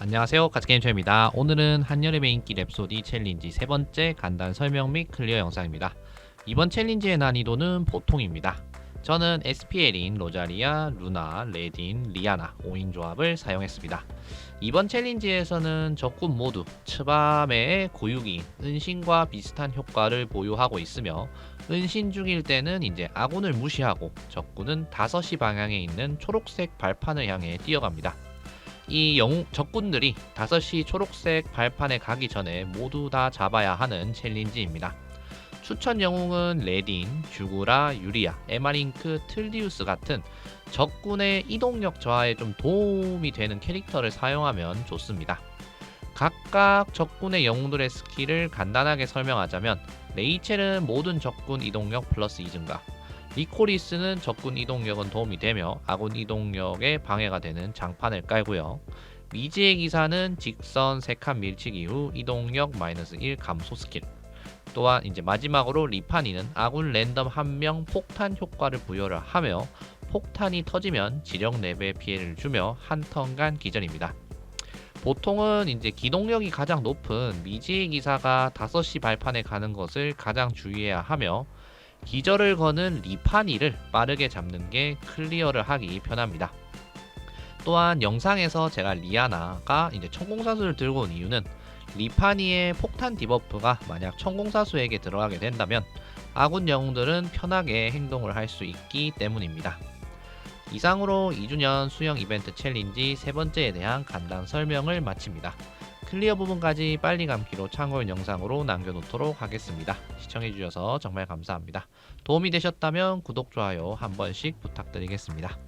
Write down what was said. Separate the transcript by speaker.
Speaker 1: 안녕하세요. 가츠게임초입니다. 오늘은 한여름의 인기 랩소디 챌린지 세 번째 간단 설명 및 클리어 영상입니다. 이번 챌린지의 난이도는 보통입니다. 저는 SPL인 로자리아, 루나, 레딘, 리아나 5인 조합을 사용했습니다. 이번 챌린지에서는 적군 모두 츠바메의 고유기인 은신과 비슷한 효과를 보유하고 있으며 은신 중일 때는 이제 아군을 무시하고 적군은 5시 방향에 있는 초록색 발판을 향해 뛰어갑니다 이 영웅 적군들이 5시 초록색 발판에 가기 전에 모두 다 잡아야 하는 챌린지입니다. 추천 영웅은 레딘, 주구라, 유리아, 에마링크, 틀디우스 같은 적군의 이동력 저하에 좀 도움이 되는 캐릭터를 사용하면 좋습니다. 각각 적군의 영웅들의 스킬을 간단하게 설명하자면 레이첼은 모든 적군 이동력 플러스 2 증가 리코리스는 적군 이동력은 도움이 되며 아군 이동력에 방해가 되는 장판을 깔고요. 미지의 기사는 직선 3칸 밀치기 이후 이동력 마이너스 1 감소 스킬. 또한 이제 마지막으로 리파니는 아군 랜덤 한 명 폭탄 효과를 부여를 하며 폭탄이 터지면 지령 4배 피해를 주며 한 턴간 기절입니다. 보통은 이제 기동력이 가장 높은 미지의 기사가 5시 발판에 가는 것을 가장 주의해야 하며 기절을 거는 리파니를 빠르게 잡는 게 클리어를 하기 편합니다. 또한 영상에서 제가 리아나가 이제 천공사수를 들고 온 이유는 리파니의 폭탄 디버프가 만약 천공사수에게 들어가게 된다면 아군 영웅들은 편하게 행동을 할 수 있기 때문입니다. 이상으로 2주년 수영 이벤트 챌린지 세 번째에 대한 간단 설명을 마칩니다. 클리어 부분까지 빨리 감기로 참고용 영상으로 남겨놓도록 하겠습니다. 시청해주셔서 정말 감사합니다. 도움이 되셨다면 구독, 좋아요 한 번씩 부탁드리겠습니다.